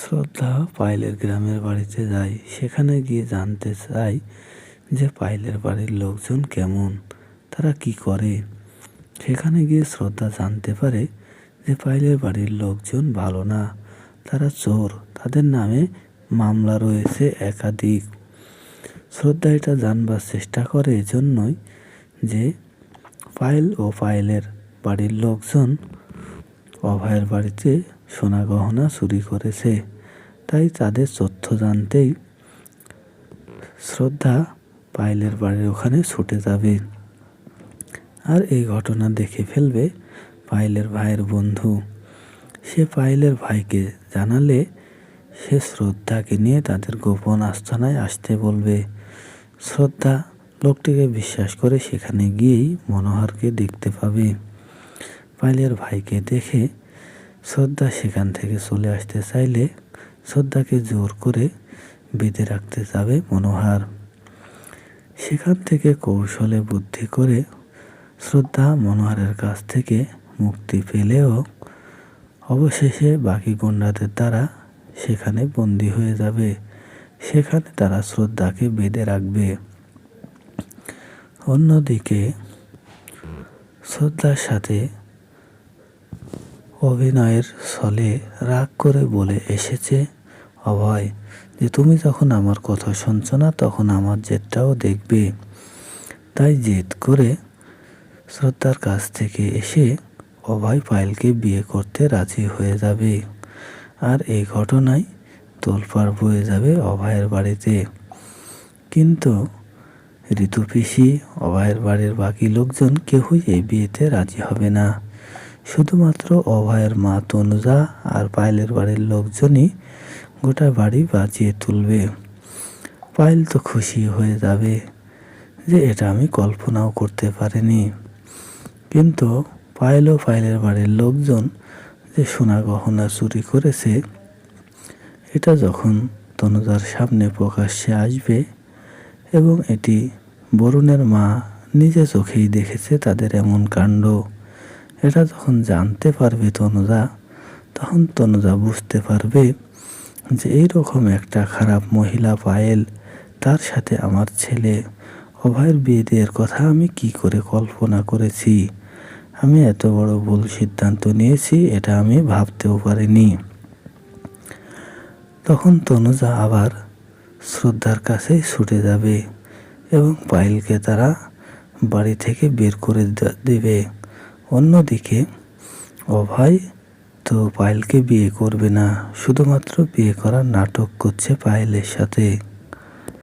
শ্রদ্ধা পায়েলের গ্রামের বাড়িতে যায় সেখানে গিয়ে জানতে চাই যে পায়েলের বাড়ির লোকজন কেমন, তারা কি করে? সেখানে গিয়ে শ্রদ্ধা জানতে পারে যে পায়েলের বাড়ির লোকজন ভালো না, তারা চোর। তাদের নামে মামলা রয়েছে একাধিক। শ্রদ্ধা এটা জানবার চেষ্টা করে এজন্যই যে পায়েল ও পায়েলের বাড়ির লোকজন অভয়ের বাড়িতে সোনা গহনা চুরি করেছে। তাই তাদের তথ্য জানতেই শ্রদ্ধা পায়েলের বাড়ির ওখানে ছুটে যাবে। আর এই ঘটনা দেখে ফেলবে পায়েলের ভাইয়ের বন্ধু। সে পায়েলের ভাইকে জানালে সে শ্রদ্ধাকে নিয়ে তাদের গোপন আস্থানায় আসতে বলবে। শ্রদ্ধা লোকটিকে বিশ্বাস করে সেখানে গিয়েই মনোহরকে দেখতে পাবে। পায়েলের ভাইকে দেখে শ্রদ্ধা সেখান থেকে চলে আসতে চাইলে শ্রদ্ধাকে জোর করে বেঁধে রাখতে যাবে মনোহার। সেখান থেকে কৌশলে বুদ্ধি করে শ্রদ্ধা মনোহারের কাছ থেকে মুক্তি পেলেও অবশেষে বাকি গুন্ডাদের দ্বারা সেখানে বন্দী হয়ে যাবে। সেখানে তারা শ্রদ্ধাকে বেঁধে রাখবে। অন্যদিকে শ্রদ্ধার সাথে অভিনয়ের ছলে রাগ করে বলে এসেছে অভয় যে, তুমি যখন আমার কথা শুনছো না, তখন আমার জেদটাও দেখবে। তাই জেদ করে শ্রদ্ধার কাছ থেকে এসে অভয় পায়েলকে বিয়ে করতে রাজি হয়ে যাবে। আর এই ঘটনায় তোলপাড় বয়ে যাবে অভয়ের বাড়িতে। কিন্তু ঋতু পিসি, অভয়ের বাড়ির বাকি লোকজন কেউই এই বিয়েতে রাজি হবে না। শুধুমাত্র অভয়ের মা তনুজা আর পায়েলের বাড়ির লোকজনই গোটা বাড়ি বাজিয়ে তুলবে। পায়েল তো খুশি হয়ে যাবে যে এটা আমি কল্পনাও করতে পারিনি। কিন্তু পায়েল ও পায়েলের বাড়ির লোকজন যে সোনা গহনা চুরি করেছে, এটা যখন তনুজার সামনে প্রকাশ্যে আসবে এবং এটি বরুণের মা নিজে চোখেই দেখেছে তাদের এমন কাণ্ড এটা যখন জানতে পারবে তনুজা, তখন তনুজা বুঝতে পারবে যে এইরকম একটা খারাপ মহিলা পায়েল, তার সাথে আমার ছেলে। অভয়ের বিয়ে দেওয়ার কথা আমি কি করে কল্পনা করেছি? আমি এত বড় ভুল সিদ্ধান্ত নিয়েছি, এটা আমি ভাবতেও পারিনি। তখন তনুজা আবার শ্রদ্ধার কাছেই ছুটে যাবে এবং পায়েলকে তারা বাড়ি থেকে বের করে দেবে। অন্যদিকে অভয় তো পায়েলকে বিয়ে করবে না? শুধুমাত্র বিয়ে করার নাটক করছে পায়েলের সাথে।